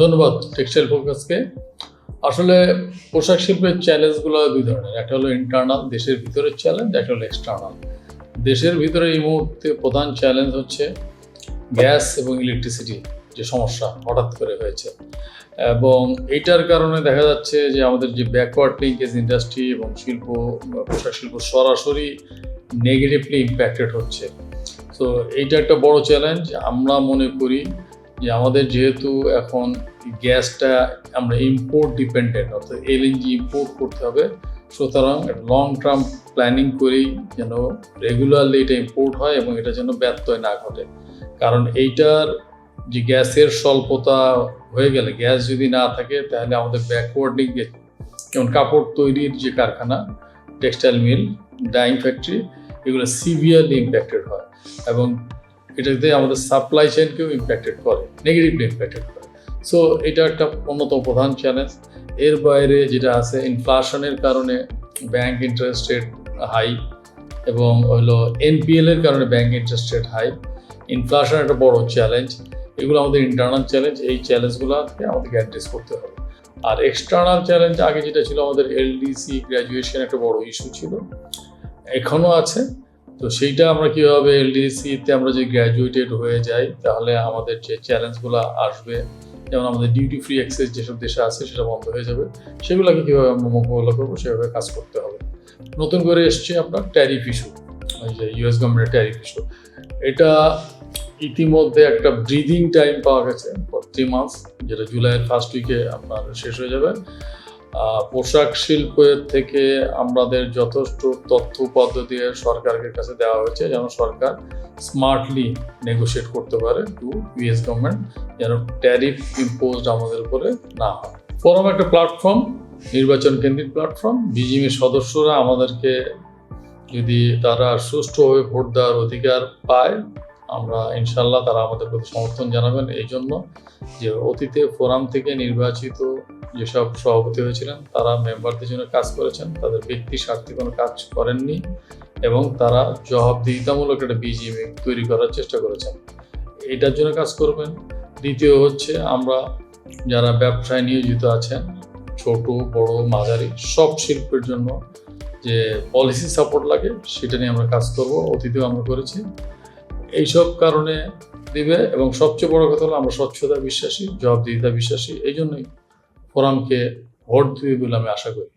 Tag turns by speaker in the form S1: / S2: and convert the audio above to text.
S1: ধন্যবাদ টেক্সটাইল ফোকাসকে আসলে পোশাক শিল্পের চ্যালেঞ্জগুলো দুই ধরনের। একটা হলো ইন্টারনাল দেশের ভিতরের চ্যালেঞ্জ একটা হলো এক্সটার্নাল দেশের ভিতরে এই মুহূর্তে প্রধান চ্যালেঞ্জ হচ্ছে গ্যাস এবং ইলেকট্রিসিটি যে সমস্যা হঠাৎ করে হয়েছে। এবং এইটার কারণে দেখা যাচ্ছে যে আমাদের যে ব্যাকওয়ার্ড লিঙ্কেজ ইন্ডাস্ট্রি এবং শিল্প, পোশাক শিল্প সরাসরি নেগেটিভলি ইম্প্যাক্টেড হচ্ছে। তো এইটা একটা বড় চ্যালেঞ্জ আমরা মনে করি যে আমাদের যেহেতু এখন গ্যাসটা আমরা ইম্পোর্ট ডিপেন্ডেন্ট অর্থাৎ এলএনজি ইম্পোর্ট করতে হবে, সুতরাং লং টার্ম প্ল্যানিং করেই যেন রেগুলারলি এটা ইম্পোর্ট হয় এবং এটা যেন ব্যত্যয় না ঘটে। কারণ এইটার যে গ্যাসের স্বল্পতা হয়ে গেলে, গ্যাস যদি না থাকে, তাহলে আমাদের ব্যাকওয়ার্ড যেমন কাপড় তৈরির যে কারখানা টেক্সটাইল মিল ডাইং ফ্যাক্টরি এগুলো সিভিয়ারলি ইম্প্যাক্টেড হয়। এবং এটাতে আমাদের সাপ্লাই চেনকেও ইম্প্যাক্টেড করে নেগেটিভলি ইম্প্যাক্টেড করে। সো এটা একটা অন্যতম প্রধান চ্যালেঞ্জ এর বাইরে যেটা আছে ইনফ্লেশনের কারণে ব্যাংক ইন্টারেস্ট রেট হাই এবং হলো এনপিএল এর কারণে bank interest rate high inflation একটা বড় চ্যালেঞ্জ এগুলো আমাদের ইন্টারনাল চ্যালেঞ্জ এই চ্যালেঞ্জগুলোকে আমাদেরকে অ্যাড্রেস করতে হবে। আর এক্সটার্নাল চ্যালেঞ্জ আগে যেটা ছিল, আমাদের এলডিসি গ্র্যাজুয়েশন একটা বড় ইস্যু ছিল। এখনও আছে। তো সেইটা আমরা কীভাবে এলডিসিতে আমরা যে গ্র্যাজুয়েটেড হয়ে যাই, তাহলে আমাদের যে চ্যালেঞ্জগুলো আসবে, যেমন আমাদের ডিউটি ফ্রি অ্যাক্সেস যেসব দেশে আছে সেটা বন্ধ হয়ে যাবে, সেগুলোকে কীভাবে আমরা মোকাবিলা করব, সেভাবে কাজ করতে হবে। নতুন করে এসছে আপনার ট্যারিফ ইস্যু যে ইউএস গভর্নমেন্টের ট্যারিফ ইস্যু এটা ইতিমধ্যে একটা ব্রিদিং টাইম পাওয়া গেছে ফর থ্রি মান্থস যেটা জুলাইয়ের ফার্স্ট উইকে আপনার শেষ হয়ে যাবে। পোশাক শিল্পের থেকে আমাদের যথেষ্ট তথ্য পদ্ধতি সরকারের কাছে দেওয়া হয়েছে যেন সরকার স্মার্টলি নেগোশিয়েট করতে পারে টু ইউএস গভর্নমেন্ট যেন ট্যারিফ ইম্পোজড আমাদের উপরে না হয়। ফোরাম একটা প্ল্যাটফর্ম নির্বাচন কেন্দ্রিক প্ল্যাটফর্ম বিজিএমের সদস্যরা আমাদেরকে যদি তারা সুষ্ঠুভাবে ভোট দেওয়ার অধিকার পায় আমরা ইনশাল্লাহ তারা আমাদের প্রতি সমর্থন জানাবেন এই জন্য যে অতীতে ফোরাম থেকে নির্বাচিত যেসব সভাপতি হয়েছিলেন, তারা মেম্বারদের জন্য কাজ করেছেন, তাদের ব্যক্তি স্বার্থে কোনো কাজ করেননি এবং তারা জবাবদিহিতামূলক একটা বিজিএমএ তৈরি করার চেষ্টা করেছেন। এটার জন্য কাজ করবেন। দ্বিতীয় হচ্ছে আমরা যারা ব্যবসায় নিয়োজিত আছেন, ছোট, বড়, মাঝারি, সব শিল্পের জন্য যে পলিসি সাপোর্ট লাগে, সেটা নিয়ে আমরা কাজ করব। অতীতেও আমরা করেছি। এইসব কারণে দিবে এবং সবচেয়ে বড় কথা হলো আমরা স্বচ্ছতা বিশ্বাসী জবাবদিহিতা বিশ্বাসী, এই জন্যই ফোরামকে ভোট দিবে বলে আমি আশা করি।